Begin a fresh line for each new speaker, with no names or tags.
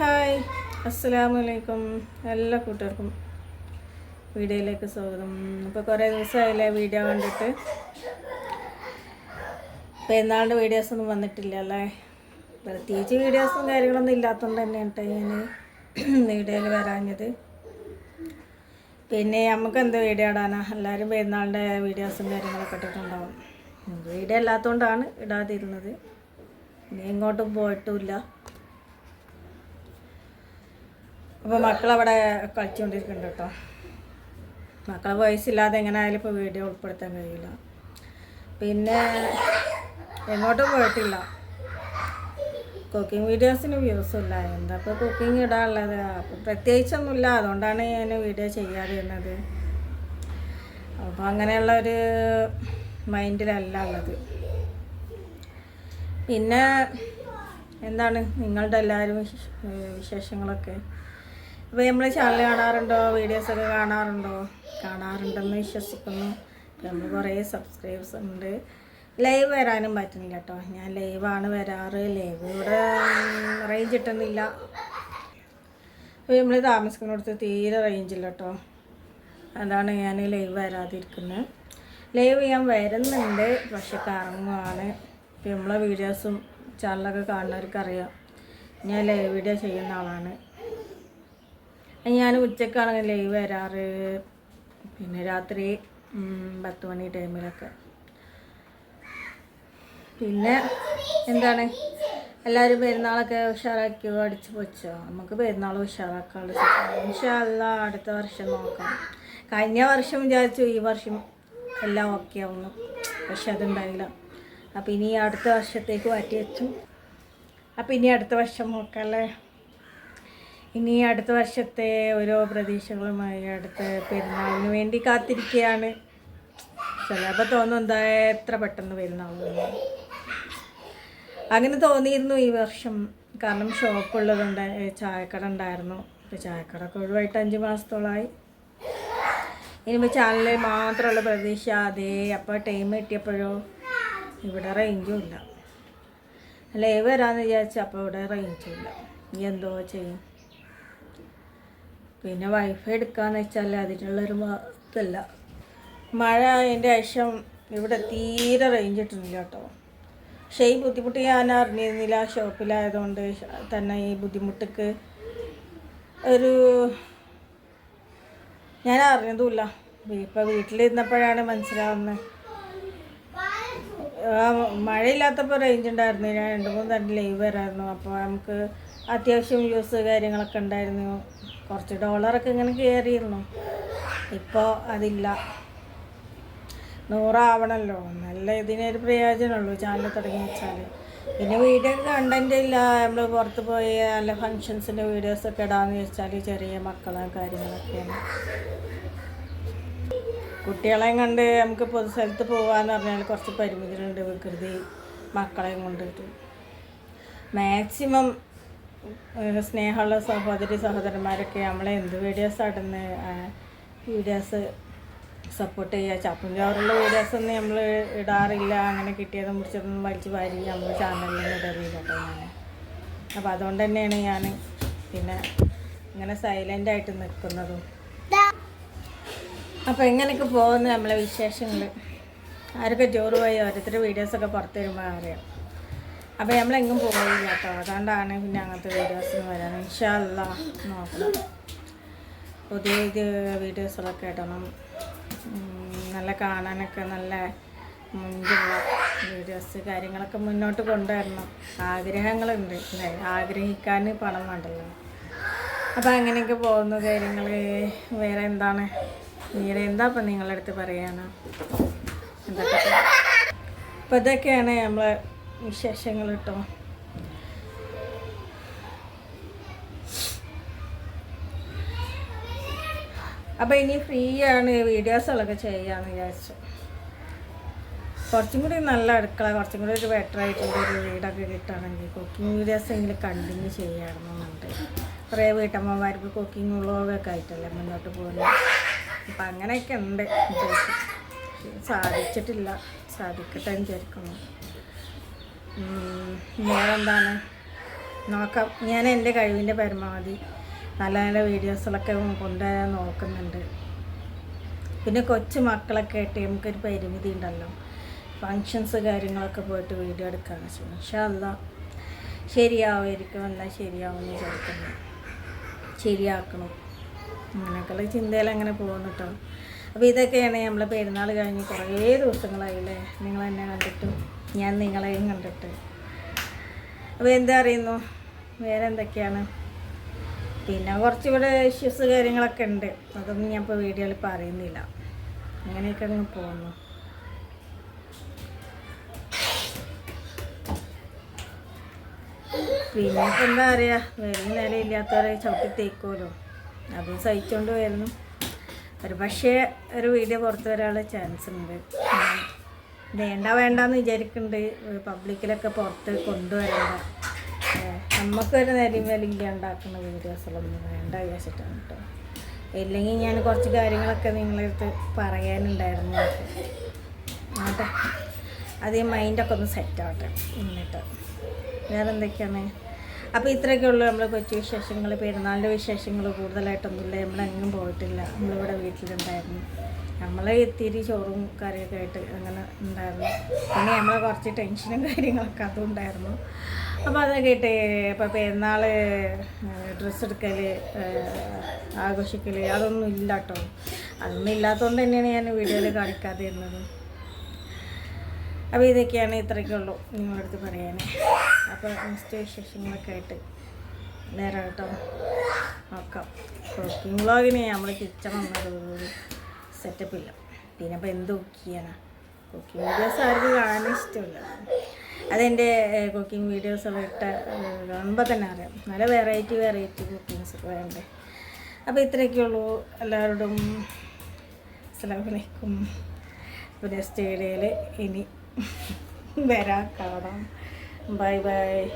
Hi. അസ്സലാമു അലൈക്കും എല്ലാ കൂട്ടുകാർക്കും വീഡിയോയിലേക്ക് സ്വാഗതം. ഇപ്പോൾ കുറേ ദിവസമായില്ലേ വീഡിയോ കണ്ടിട്ട്. പെരുന്നാളിന്റെ വീഡിയോസൊന്നും വന്നിട്ടില്ല അല്ലേ? പ്രത്യേകിച്ച് വീഡിയോസും കാര്യങ്ങളൊന്നും ഇല്ലാത്തതുകൊണ്ട് തന്നെ കേട്ടോ ഞാൻ വീഡിയോയിൽ വരാഞ്ഞത്. പിന്നെ നമുക്ക് എന്ത് വീഡിയോ ഇടാനാ? എല്ലാവരും പെരുന്നാളിന്റെ വീഡിയോസും കാര്യങ്ങളൊക്കെ ഇട്ടിട്ടുണ്ടാവും. വീഡിയോ ഇല്ലാത്തതുകൊണ്ടാണ് ഇടാതിരുന്നത്. ഇനി എങ്ങോട്ടും പോയിട്ടുമില്ല അപ്പോൾ മക്കളവിടെ കളിച്ചുകൊണ്ടിരിക്കുന്നുണ്ട് കേട്ടോ മക്കളെ വയസ്സില്ലാതെ എങ്ങനെ ആയാലും ഇപ്പോൾ വീഡിയോ ഉൾപ്പെടുത്താൻ കഴിയില്ല. പിന്നെ എങ്ങോട്ടും പോയിട്ടില്ല. കുക്കിംഗ് വീഡിയോസിന് വ്യൂസ് ഇല്ല. എന്താ ഇപ്പോൾ കുക്കിംഗ് ഇടാനുള്ളത്? പ്രത്യേകിച്ചൊന്നുമില്ല. അതുകൊണ്ടാണ് ഞാൻ വീഡിയോ ചെയ്യാതിരുന്നത് അപ്പോൾ അങ്ങനെയുള്ള ഒരു മൈൻഡിലല്ല ഉള്ളത്. പിന്നെ എന്താണ് നിങ്ങളുടെ എല്ലാവരും വിശേഷങ്ങളൊക്കെ? അപ്പോൾ നമ്മൾ ചാനൽ കാണാറുണ്ടോ? വീഡിയോസൊക്കെ കാണാറുണ്ടോ? കാണാറുണ്ടെന്ന് വിശ്വസിക്കുന്നു. നമ്മൾ കുറേ സബ്സ്ക്രൈബേഴ്സ് ഉണ്ട്. ലൈവ് വരാനും പറ്റുന്നില്ല കേട്ടോ ഞാൻ ലൈവാണ് വരാറ്. ലൈവ് ഇവിടെ റേഞ്ച് കിട്ടുന്നില്ല. അപ്പോൾ നമ്മൾ താമസിക്കുന്നിടത്ത് തീരെ റേഞ്ചില്ല കേട്ടോ അതാണ് ഞാൻ ലൈവ് വരാതിരിക്കുന്നത് ലൈവ് ഞാൻ വരുന്നുണ്ട്. പക്ഷെ കറങ്ങുവാണ്. ഇപ്പം നമ്മളെ വീഡിയോസും ചാനലൊക്കെ കാണുന്നവർക്ക് അറിയാം ഞാൻ ലൈവ് വീഡിയോ ചെയ്യുന്ന ആളാണ്. ഞാൻ ഉച്ചക്കാണ് ലൈവ് വരാറ്. പിന്നെ രാത്രി പത്ത് മണി ടൈമിലൊക്കെ പിന്നെ എന്താണ്? എല്ലാവരും പെരുന്നാളൊക്കെ ഉഷാറാക്കിയോ? അടിച്ച് പൊച്ചോ നമുക്ക് പെരുന്നാൾ ഉഷാറാക്കാനുള്ള അടുത്ത വർഷം നോക്കാം. കഴിഞ്ഞ വർഷം വിചാരിച്ചു ഈ വർഷം എല്ലാം ഓക്കെ ആവുന്നു. പക്ഷെ അതുണ്ടായില്ല. അപ്പം ഇനി അടുത്ത വർഷത്തേക്ക് മാറ്റി വെച്ചു. അപ്പം ഇനി അടുത്ത വർഷം നോക്കാമല്ലേ ഇനി അടുത്ത വർഷത്തെ ഓരോ പ്രതീക്ഷകളുമായി അടുത്ത പെരുന്നാളിന് വേണ്ടി കാത്തിരിക്കുകയാണ് ചിലപ്പോൾ തോന്നും എന്താ എത്ര പെട്ടെന്ന് പെരുന്നാളെന്ന് അങ്ങനെ തോന്നിയിരുന്നു ഈ വർഷം. കാരണം ഷോപ്പുള്ളതുണ്ട് ചായക്കട ഉണ്ടായിരുന്നു. ഇപ്പോൾ ചായക്കട ഒക്കെ ഒഴിവായിട്ട് അഞ്ച് മാസത്തോളമായി ഇനിയിപ്പോൾ ചാനലിൽ മാത്രമുള്ള പ്രതീക്ഷ അതേ അപ്പോൾ ടൈം കിട്ടിയപ്പോഴോ ഇവിടെ റേഞ്ചും ഇല്ല. ലൈവ് വരാമെന്ന് വിചാരിച്ചാൽ അപ്പോൾ ഇവിടെ റേഞ്ചും ഇല്ല. ഇനി എന്തോ ചെയ്യും. പിന്നെ വൈഫൈ എടുക്കാന്ന് വെച്ചാൽ അതിനുള്ളൊരു ഇതല്ല. മഴ അതിന്റെ ശേഷം ഇവിടെ തീരെ റേഞ്ച് കിട്ടുന്നില്ല കേട്ടോ. പക്ഷേ ഈ ബുദ്ധിമുട്ട് ഞാൻ അറിഞ്ഞിരുന്നില്ല ഷോപ്പിലായതുകൊണ്ട് തന്നെ ഈ ബുദ്ധിമുട്ടക്ക് ഒരു ഞാൻ അറിഞ്ഞതുമില്ല. ഇപ്പം വീട്ടിലിരുന്നപ്പോഴാണ് മനസ്സിലാവുന്നത് മഴയില്ലാത്തപ്പോൾ റേഞ്ച് ഉണ്ടായിരുന്നു ഞാൻ രണ്ട് മൂന്ന് തരം ലൈവ് വരായിരുന്നു. അപ്പോൾ നമുക്ക് അത്യാവശ്യം യൂസ് കാര്യങ്ങളൊക്കെ ഉണ്ടായിരുന്നു കുറച്ച് ഡോളറൊക്കെ ഇങ്ങനെ കയറിയിരുന്നു. ഇപ്പോൾ അതില്ല. നൂറാവണമല്ലോ നല്ല ഇതിനൊരു പ്രയോജനമുള്ളൂ ചാനൽ തുടങ്ങി വെച്ചാൽ പിന്നെ വീഡിയോ കണ്ടന്റ് ഇല്ല. നമ്മൾ പുറത്ത് പോയി നല്ല ഫങ്ഷൻസിന്റെ വീഡിയോസൊക്കെ ഇടാമെന്ന് വെച്ചാൽ ചെറിയ മക്കളും കാര്യങ്ങളൊക്കെയാണ്. കുട്ടികളെയും കണ്ട് നമുക്ക് പൊതു സ്ഥലത്ത് പോകാന്ന് പറഞ്ഞാൽ കുറച്ച് പരിമിതികളുണ്ട് വികൃതി മക്കളെയും കൊണ്ടിട്ട്. മാക്സിമം സ്നേഹമുള്ള സഹോദരി സഹോദരന്മാരൊക്കെ നമ്മളെ എന്ത് വീഡിയോസ് ഇടുന്ന വീഡിയോസ് സപ്പോർട്ട് ചെയ്യുക. ചപ്പും ചോറുള്ള വീഡിയോസ് ഒന്നും നമ്മൾ ഇടാറില്ല. അങ്ങനെ കിട്ടിയതും മുറിച്ചതൊന്നും വലിച്ച് വാരി നമ്മൾ ചാനലിൽ ഇടറിയില്ല ഞാൻ അപ്പോൾ അതുകൊണ്ട് തന്നെയാണ് ഞാൻ പിന്നെ ഇങ്ങനെ സൈലന്റ് ആയിട്ട് നിൽക്കുന്നതും. അപ്പോൾ എങ്ങനെയൊക്കെ പോകുന്നു നമ്മളെ വിശേഷങ്ങൾ ആരൊക്കെ ചോറ് പോയി? ഓരോരുത്തരുടെ വീഡിയോസൊക്കെ പുറത്തു വരുമ്പോൾ അറിയാം. അപ്പോൾ നമ്മളെങ്ങും പോകുന്നില്ല കേട്ടോ അതുകൊണ്ടാണ് പിന്നെ അങ്ങനത്തെ വീഡിയോസിന് വരാൻ. ഇൻഷാല്ല നോക്കണം. പുതിയ ഇത് വീഡിയോസുകളൊക്കെ ഇടണം. നല്ല കാണാനൊക്കെ നല്ല മുൻപുള്ള വീഡിയോസ് കാര്യങ്ങളൊക്കെ മുന്നോട്ട് കൊണ്ടുവരണം. ആഗ്രഹങ്ങളുണ്ട് അല്ലേ? ആഗ്രഹിക്കാൻ പണം വേണ്ടല്ലോ. അപ്പോൾ അങ്ങനെയൊക്കെ പോകുന്ന കാര്യങ്ങൾ വേറെ എന്താണ്? വേറെ എന്താ ഇപ്പം നിങ്ങളുടെ അടുത്ത് പറയാനാ? എന്തൊക്കെ? അപ്പോൾ ഇതൊക്കെയാണ് നമ്മളെ വിശേഷങ്ങൾ കേട്ടോ അപ്പോൾ ഇനി ഫ്രീ ആണ് വീഡിയോസുകളൊക്കെ ചെയ്യാമെന്ന് വിചാരിച്ചു. കുറച്ചും കൂടി നല്ല അടുക്കള കുറച്ചും കൂടി ഒരു ബെറ്റർ ആയിട്ടുള്ള ഒരു വീടൊക്കെ കിട്ടുകയാണെങ്കിൽ കുക്കിംഗ് വീഡിയോസ് എങ്കിലും കണ്ടിന്യൂ ചെയ്യണമെന്നുണ്ട് കുറേ വീട്ടമ്മമാർക്ക് കുക്കിംഗ് വ്ളോഗൊക്കെ ആയിട്ടല്ലേ മുന്നോട്ട് പോകുന്നത് അപ്പം അങ്ങനെയൊക്കെ ഉണ്ട്. സാധിച്ചിട്ടില്ല. സാധിക്കട്ടെ വിചാരിക്കുന്നു. ഉം, വേറെന്താണ് നോക്കാം. ഞാൻ എന്റെ കഴിവിന്റെ പരമാവധി നല്ല നല്ല വീഡിയോസുകളൊക്കെ കൊണ്ടുവരാൻ നോക്കുന്നുണ്ട്. പിന്നെ കൊച്ചു മക്കളൊക്കെ ആയിട്ട് നമുക്കൊരു പരിമിതി ഉണ്ടല്ലോ. ഫങ്ഷൻസ് കാര്യങ്ങളൊക്കെ പോയിട്ട് വീഡിയോ എടുക്കാന്ന് വെച്ചാൽ പക്ഷേ അല്ല ശരിയാവുമായിരിക്കും അല്ല ശരിയാവുമെന്ന് വിചാരിക്കുന്നു. ശരിയാക്കണം. അങ്ങനെയൊക്കെയുള്ള ചിന്തയിൽ അങ്ങനെ പോകുന്നു കേട്ടോ അപ്പോൾ ഇതൊക്കെയാണ് നമ്മളെ പെരുന്നാൾ കഴിഞ്ഞ് കുറേ ദിവസങ്ങളായില്ലേ? നിങ്ങൾ എന്നെ കണ്ടിട്ടും. ഞാൻ നിങ്ങളെയും കണ്ടിട്ട്. അപ്പോൾ എന്താ അറിയുന്നു വേറെ എന്തൊക്കെയാണ്? പിന്നെ കുറച്ചിവിടെ ഇഷ്യൂസ് കാര്യങ്ങളൊക്കെ ഉണ്ട്. അതൊന്നും ഞാൻ ഇപ്പോൾ വീഡിയോയിൽ പറയുന്നില്ല. അങ്ങനെയൊക്കെ അങ്ങ് പോകുന്നു. പിന്നെ ഇപ്പം എന്താ പറയുക വേറെ നിലയില്ലാത്തവരെ ചവിട്ടി തേക്കുമല്ലോ അതും സഹിച്ചുകൊണ്ട് വരുന്നു ഒരു പക്ഷേ ഒരു വീഡിയോ പുറത്ത് വരാനുള്ള ചാൻസ് ഉണ്ട്. വേണ്ട വേണ്ടെന്ന് വിചാരിക്കുന്നുണ്ട് പബ്ലിക്കിലൊക്കെ പുറത്ത് കൊണ്ടുവരണ്ട. നമുക്കൊരു നേരം ഉണ്ടാക്കുന്ന വീഡിയോസുകളൊന്നും വേണ്ട വിചാരിച്ചിട്ടാണ് കേട്ടോ ഇല്ലെങ്കിൽ ഞാൻ കുറച്ച് കാര്യങ്ങളൊക്കെ നിങ്ങളടുത്ത് പറയാനുണ്ടായിരുന്നു. എന്നിട്ട് അത് മൈൻഡൊക്കെ ഒന്ന് സെറ്റാവട്ടെ എന്നിട്ട് വേറെ എന്തൊക്കെയാണ് അപ്പോൾ ഇത്രയൊക്കെ ഉള്ളൂ നമ്മൾ കൊച്ചു വിശേഷങ്ങൾ പെരുന്നാളിന്റെ വിശേഷങ്ങൾ കൂടുതലായിട്ടൊന്നുമില്ല. നമ്മളെങ്ങും പോയിട്ടില്ല. നമ്മളിവിടെ വീട്ടിലുണ്ടായിരുന്നു. നമ്മൾ ഇത്തിരി ചോറും കറിയൊക്കെ ആയിട്ട് അങ്ങനെ ഉണ്ടായിരുന്നു. പിന്നെ നമ്മൾ കുറച്ച് ടെൻഷനും കാര്യങ്ങളൊക്കെ അതും ഉണ്ടായിരുന്നു അപ്പോൾ അതൊക്കെ ഇട്ട് ഇപ്പോൾ പെരുന്നാൾ ഡ്രസ്സ് എടുക്കൽ ആഘോഷിക്കൽ അതൊന്നും ഇല്ല കേട്ടോ അതൊന്നും ഇല്ലാത്തതുകൊണ്ട് തന്നെയാണ് ഞാൻ വീഡിയോയിൽ കാണിക്കാതെ ഇരുന്നത് അപ്പോൾ ഇതൊക്കെയാണ് ഇത്രയൊക്കെ ഉള്ളൂ നിങ്ങളുടെ അടുത്ത് പറയാൻ അപ്പോൾ വിശേഷങ്ങളൊക്കെ ആയിട്ട് നേരം കേട്ടോ നോക്കാം. കുക്കിംഗ് വ്ളോഗിന് നമ്മൾ കിച്ചൺ സെറ്റപ്പ് ഇല്ല. പിന്നെ അപ്പോൾ എന്ത് കുക്ക് ചെയ്യാനാ? കുക്കിംഗ് വീഡിയോസ് ആർക്ക് കാണാൻ ഇഷ്ടമില്ല. അതെന്റെ കുക്കിംഗ് വീഡിയോസ് ഒക്കെ ഇട്ട കാണുമ്പോൾ തന്നെ അറിയാം. നല്ല വെറൈറ്റി വെറൈറ്റി കുക്കിങ്സ് ഒക്കെ വേണ്ടേ. അപ്പോൾ ഇത്രയൊക്കെ ഉള്ളൂ. എല്ലാവരോടും അസ്സലാമലൈക്കും പിന്നെ സ്റ്റേഡിയയിൽ ഇനി വരാൻ കാണാം. Bye bye.